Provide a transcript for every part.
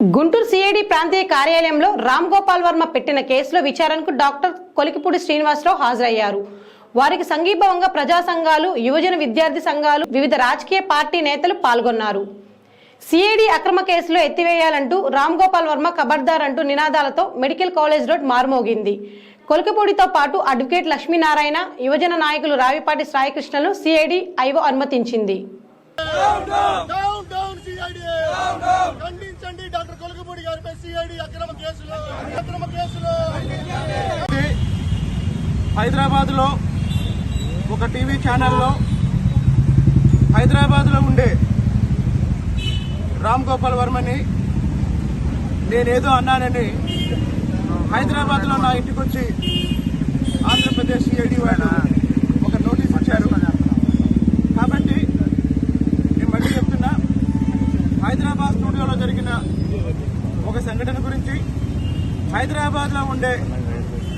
Guntur CID ప్రాంతీయ కార్యాలయంలో రామ్ గోపాల్ వర్మ పెట్టిన కేసులో విచారణకు డాక్టర్ కొలికిపూడి శ్రీనివాసరావు హాజరయ్యారు. వారికి సంఘీభావంగా ప్రజా సంఘాలు యువజన విద్యార్థి సంఘాలు వివిధ రాజకీయ పార్టీ నేతలు పాల్గొన్నారు. సిఐడి అక్రమ కేసులో ఎత్తివేయాలంటూ రామ్ గోపాల్ వర్మ ఖబర్దార్ అంటూ నినాదాలతో మెడికల్ కాలేజ్ రోడ్ మారుమోగింది. కొలికపూడితో పాటు అడ్వకేట్ లక్ష్మీనారాయణ యువజన నాయకులు రావిపాటి సాయికృష్ణను సిఐడి ఐఓ అనుమతించింది. డౌన్ డౌన్ సిఐడి అక్రమ కేసులు అక్రమ కేసులు. హైదరాబాద్లో ఒక టీవీ ఛానల్లో హైదరాబాద్లో ఉండే రామ్ గోపాల్ వర్మని నేనేదో అన్నానని హైదరాబాద్లో నా ఇంటికి వచ్చి ఆంధ్రప్రదేశ్ సిఐడి వాళ్ళు ఒక నోటీస్ ఇచ్చారు కాబట్టి నేను మళ్ళీ చెప్తున్నా హైదరాబాద్ స్టూడియోలో జరిగిన ఒక సంఘటన గురించి హైదరాబాద్లో ఉండే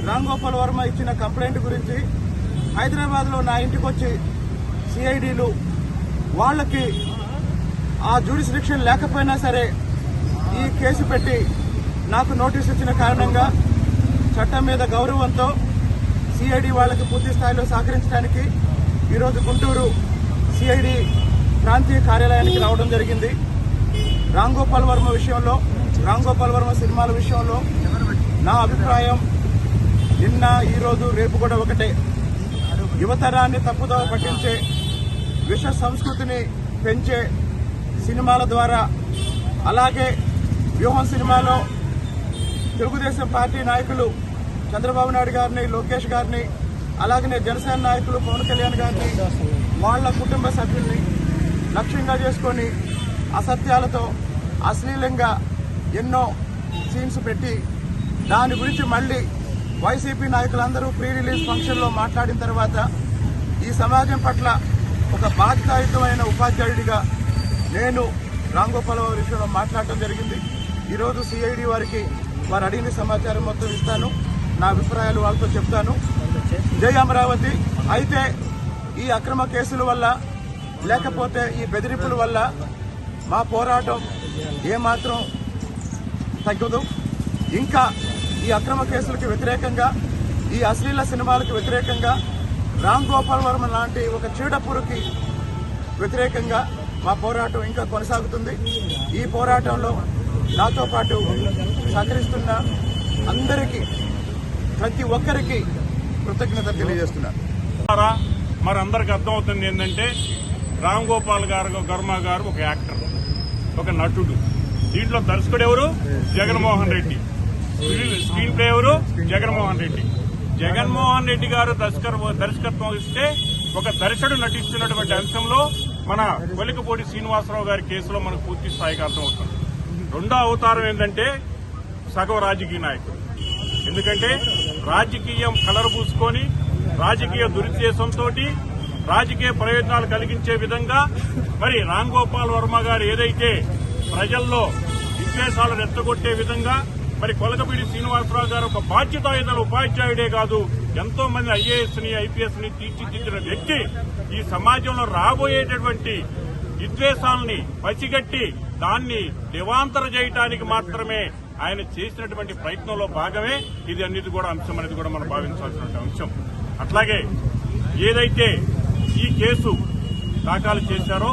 రామ్ గోపాల్ వర్మ ఇచ్చిన కంప్లైంట్ గురించి హైదరాబాద్లో నా ఇంటికి వచ్చి సిఐడిలు వాళ్ళకి ఆ జ్యూడిస్డిక్షన్ లేకపోయినా సరే ఈ కేసు పెట్టి నాకు నోటీస్ ఇచ్చిన కారణంగా చట్టం మీద గౌరవంతో సిఐడి వాళ్ళకి పూర్తి స్థాయిలో సహకరించడానికి ఈరోజు గుంటూరు సిఐడి ప్రాంతీయ కార్యాలయానికి రావడం జరిగింది. రామ్ గోపాల్ వర్మ విషయంలో రామ్ గోపాల్ వర్మ సినిమాల విషయంలో నా అభిప్రాయం నిన్న ఈరోజు రేపు కూడా ఒకటే. యువతరాన్ని తప్పుదో పట్టించే విష సంస్కృతిని పెంచే సినిమాల ద్వారా అలాగే వ్యూహం సినిమాలో తెలుగుదేశం పార్టీ నాయకులు చంద్రబాబు నాయుడు గారిని లోకేష్ గారిని అలాగనే జనసేన నాయకులు పవన్ కళ్యాణ్ గారిని వాళ్ళ కుటుంబ సభ్యుల్ని లక్ష్యంగా చేసుకొని అసత్యాలతో అశ్లీలంగా ఎన్నో సీన్స్ పెట్టి దాని గురించి మళ్ళీ వైసీపీ నాయకులందరూ ప్రీ రిలీజ్ ఫంక్షన్లో మాట్లాడిన తర్వాత ఈ సమాజం పట్ల ఒక బాధ్యతాయుతమైన ఉపాధ్యాయుడిగా నేను రామ్ విషయంలో మాట్లాడటం జరిగింది. ఈరోజు సిఐడి వారికి వారు అడిగిన సమాచారం మొత్తం ఇస్తాను. నా అభిప్రాయాలు వాళ్ళతో చెప్తాను. జై అమరావతి. అయితే ఈ అక్రమ కేసుల వల్ల లేకపోతే ఈ బెదిరింపుల వల్ల మా పోరాటం ఏమాత్రం తగ్గదు. ఇంకా ఈ అక్రమ కేసులకు వ్యతిరేకంగా ఈ అశ్లీల సినిమాలకు వ్యతిరేకంగా రామ్ గోపాల్ వర్మ లాంటి ఒక చీడపురుకి వ్యతిరేకంగా మా పోరాటం ఇంకా కొనసాగుతుంది. ఈ పోరాటంలో నాతో పాటు సహకరిస్తున్న అందరికీ ప్రతి ఒక్కరికి కృతజ్ఞత తెలియజేస్తున్నారు మరి అందరికి అర్థమవుతుంది ఏంటంటే రామ్ గోపాల్ గారు వర్మ గారు ఒక యాక్టర్ ఒక నటుడు. దీంట్లో దర్శకుడు ఎవరు? జగన్మోహన్ రెడ్డి. స్క్రీన్ ప్లే ఎవరు? జగన్మోహన్ రెడ్డి. జగన్మోహన్ రెడ్డి గారు దర్శకర్ దర్శకత్వం ఇస్తే ఒక దర్శకుడు నటిస్తున్నటువంటి అంశంలో మన కొలికపూడి శ్రీనివాసరావు గారి కేసులో మనకు పూర్తి స్థాయిగా అర్థమవుతుంది. రెండో అవతారం ఏంటంటే సగం రాజకీయ నాయకుడు. ఎందుకంటే రాజకీయం కలర్ పూసుకొని రాజకీయ దురుద్దేశంతో రాజకీయ ప్రయోజనాలు కలిగించే విధంగా మరి రామ్ గోపాల్ వర్మ గారు ఏదైతే ప్రజల్లో విద్వేషాలు రెచ్చగొట్టే విధంగా మరి కొలకపీడి శ్రీనివాసరావు గారు ఒక బాధ్యతాయుత ఉపాధ్యాయుడే కాదు ఎంతో మంది ఐఏఎస్ని ఐపీఎస్ని తీర్చిదిద్దిన వ్యక్తి ఈ సమాజంలో రాబోయేటటువంటి విద్వేషాలని పసిగట్టి దాన్ని దివాంతర చేయటానికి మాత్రమే ఆయన చేసినటువంటి ప్రయత్నంలో భాగమే ఇది అన్నిటి కూడా అంశం అనేది కూడా మనం భావించాల్సిన అంశం. అట్లాగే ఏదైతే ఈ కేసు దాఖలు చేశారో